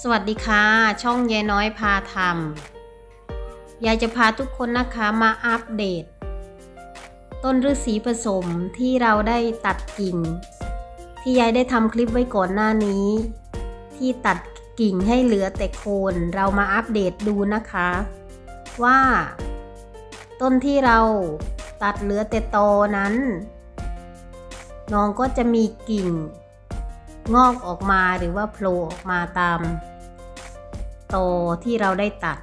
สวัสดีค่ะ ช่องยายน้อยพาทำยายจะพาทุกคนนะคะมาอัปเดต ต้นฤาษีผสมที่เราได้ตัดกิ่ง ที่ยายได้ทำคลิปไว้ก่อนหน้านี้ ที่ตัดกิ่งให้เหลือแต่โคนเรามาอัปเดตดูนะคะ ว่า ต้นที่เราตัดเหลือแต่ตอนั้นน้องก็จะมีกิ่ง งอกออกมาหรือว่าโผล่ออกมาตามตอที่เราได้ตัด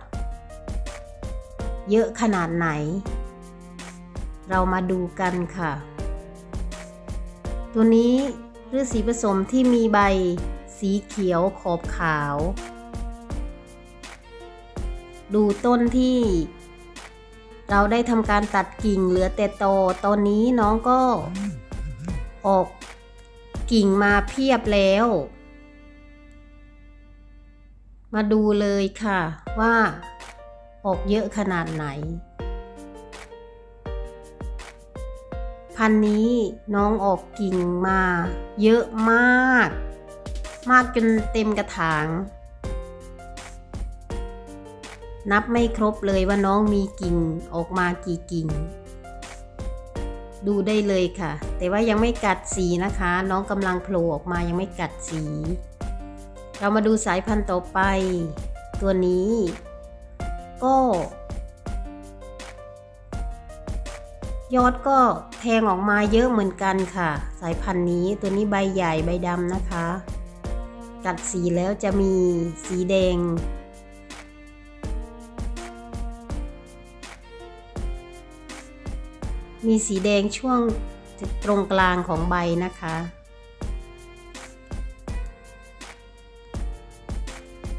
เยอะขนาดไหน เรามาดูกันค่ะ ตัวนี้ฤาษีผสมที่มีใบสีเขียวขอบขาว ดูต้นที่ เราได้ทำการตัดกิ่งเหลือแต่ตอตอนนี้น้องก็ออก กิ่งมาเพียบแล้ว มาดูเลยค่ะว่าออกเยอะขนาดไหน พันนี้น้องออกกิ่งมาเยอะมาก มากจนเต็มกระถาง นับไม่ครบเลยว่าน้องมีกิ่งออกมากี่กิ่ง ดูได้เลยค่ะ แต่ว่ายังไม่กัดสีนะคะ น้องกำลังโผล่ออกมายังไม่กัดสี เรามาดูสายพันธุ์ต่อไป ตัวนี้ ก็ ยอดก็แทงออกมาเยอะเหมือนกันค่ะ สายพันธุ์นี้ตัวนี้ใบใหญ่ใบดำนะคะ กัดสีแล้วจะมีสีแดง มีสีแดงช่วงตรงกลางของใบนะคะ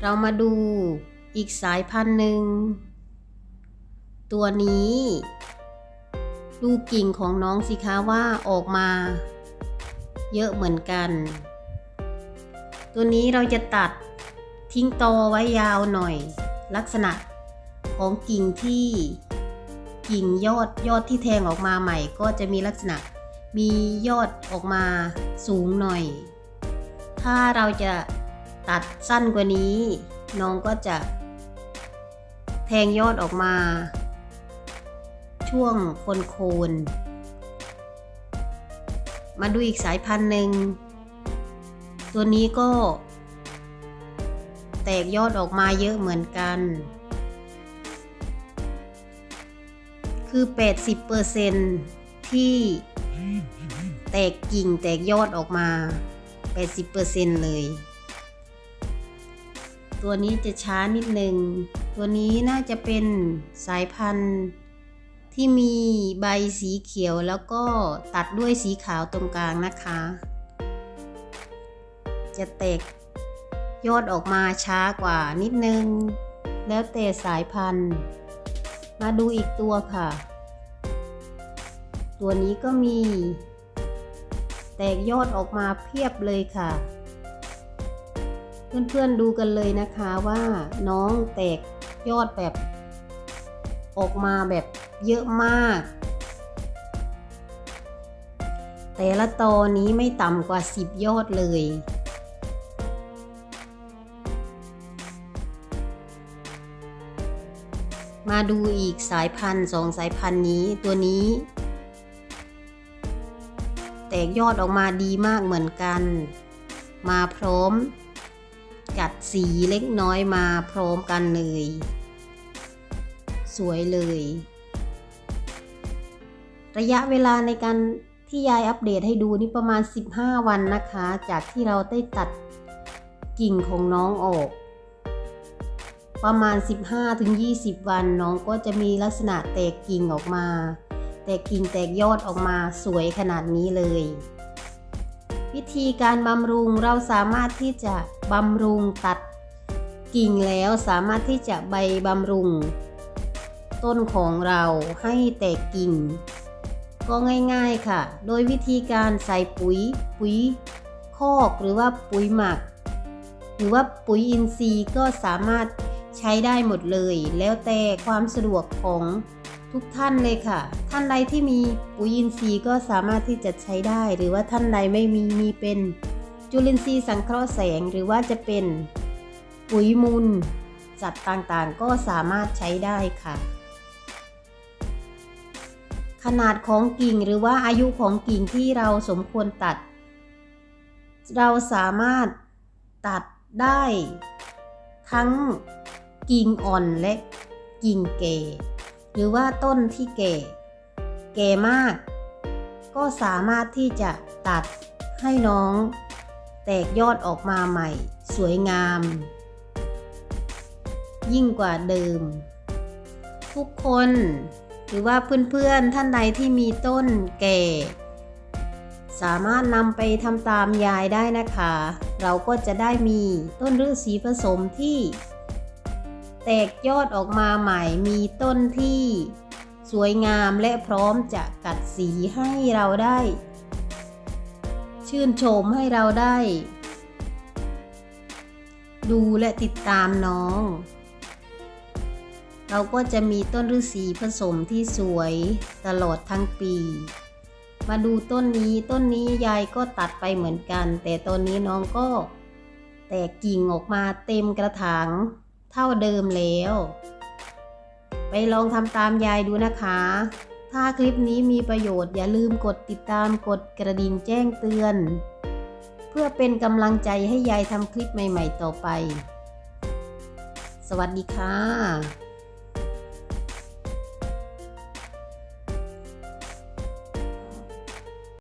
เรามาดูอีกสายพันธุ์หนึ่ง ตัวนี้ ดูกิ่งของน้องสิคะว่าออกมา เยอะเหมือนกัน ตัวนี้เราจะตัดทิ้งตอไว้ยาวหน่อย ลักษณะของกิ่งที่ กิ่งยอดยอดที่แทงออกมาใหม่ ก็จะมีลักษณะมียอดออกมาสูงหน่อย ถ้าเราจะตัดสั้นกว่านี้ น้องก็จะ แทงยอดออกมา ช่วงโคนโคน มาดูอีกสายพันธุ์หนึ่ง ตัวนี้ก็ แตกยอดออกมาเยอะเหมือนกัน คือ 80%ที่แตกกิ่งแตกยอดออกมา 80%เลย ตัวนี้จะช้านิดนึง ตัวนี้น่าจะเป็นสายพันธุ์ที่มีใบสีเขียวแล้วก็ตัดด้วยสีขาวตรงกลางนะคะ จะแตกยอดออกมาช้ากว่านิดนึง แล้วแต่สายพันธุ์ มาดูอีกตัวค่ะ ตัวนี้ก็มี แตกยอดออกมาเพียบเลยค่ะ เพื่อนๆดูกันเลยนะคะว่าน้องแตกยอดแบบ ออกมาแบบเยอะมาก แต่ละตอนี้ไม่ต่ำกว่า 10 ยอดเลย มาดูอีกสายพันธุ์สองสายพันธุ์นี้ตัวนี้ แตกยอดออกมาดีมากเหมือนกัน มาพร้อม กัดสีเล็กน้อยมาพร้อมกันเลย สวยเลย ระยะเวลาในการที่ยายอัปเดตให้ดูนี่ประมาณ 15 วันนะคะ จากที่เราได้ตัดกิ่งของน้องออก ประมาณ 15-20 วันน้องก็จะมีลักษณะแตกกิ่งออกมา แตกกิ่งแตกยอดออกมาสวยขนาดนี้เลย วิธีการบำรุงเราสามารถที่จะบำรุงตัดกิ่งแล้วสามารถที่จะใบบำรุง ต้นของเราให้แตกกิ่ง ก็ง่ายๆค่ะ โดยวิธีการใส่ปุ๋ย ปุ๋ยคอกหรือว่าปุ๋ยหมัก หรือว่าปุ๋ยอินทรีย์ก็สามารถ ใช้ได้หมดเลย แล้วแต่ความสะดวกของทุกท่านเลยค่ะ ท่านใดที่มีปุ๋ยอินทรีย์ก็สามารถที่จะใช้ได้ หรือว่าท่านใดไม่มีมีเป็นจุลินทรีย์สังเคราะห์แสง หรือว่าจะเป็นปุ๋ยมูลสัตว์ต่างๆ ก็สามารถใช้ได้ค่ะ ขนาดของกิ่งหรือว่าอายุของกิ่งที่เราสมควรตัด เราสามารถตัดได้ทั้ง กิ่งอ่อนและกิ่งแก่หรือว่าต้นที่แก่แก่มาก ก็สามารถที่จะตัดให้น้อง แตกยอดออกมาใหม่ สวยงาม ยิ่งกว่าเดิม ทุกคนหรือว่าเพื่อนๆท่านใดที่มีต้นแก่ สามารถนำไปทำตามยายได้นะคะ เราก็จะได้มีต้นฤาษีผสมที่ แตกยอดออกมาใหม่มีต้นที่สวยงามและพร้อมจะกัดสีให้เราได้ ชื่นชมให้เราได้ ดูและติดตามน้อง เราก็จะมีต้นฤาษีผสมที่สวยตลอดทั้งปี มาดูต้นนี้ต้นนี้ยายก็ตัดไปเหมือนกัน แต่ต้นนี้น้องก็แตกกิ่งออกมาเต็มกระถาง เท่าเดิมแล้ว ไปลองทำตามยายดูนะคะ ถ้าคลิปนี้มีประโยชน์อย่าลืมกดติดตามกดกระดิ่งแจ้งเตือน เพื่อเป็นกำลังใจให้ยายทำคลิปใหม่ ๆ ต่อไป สวัสดีค่ะ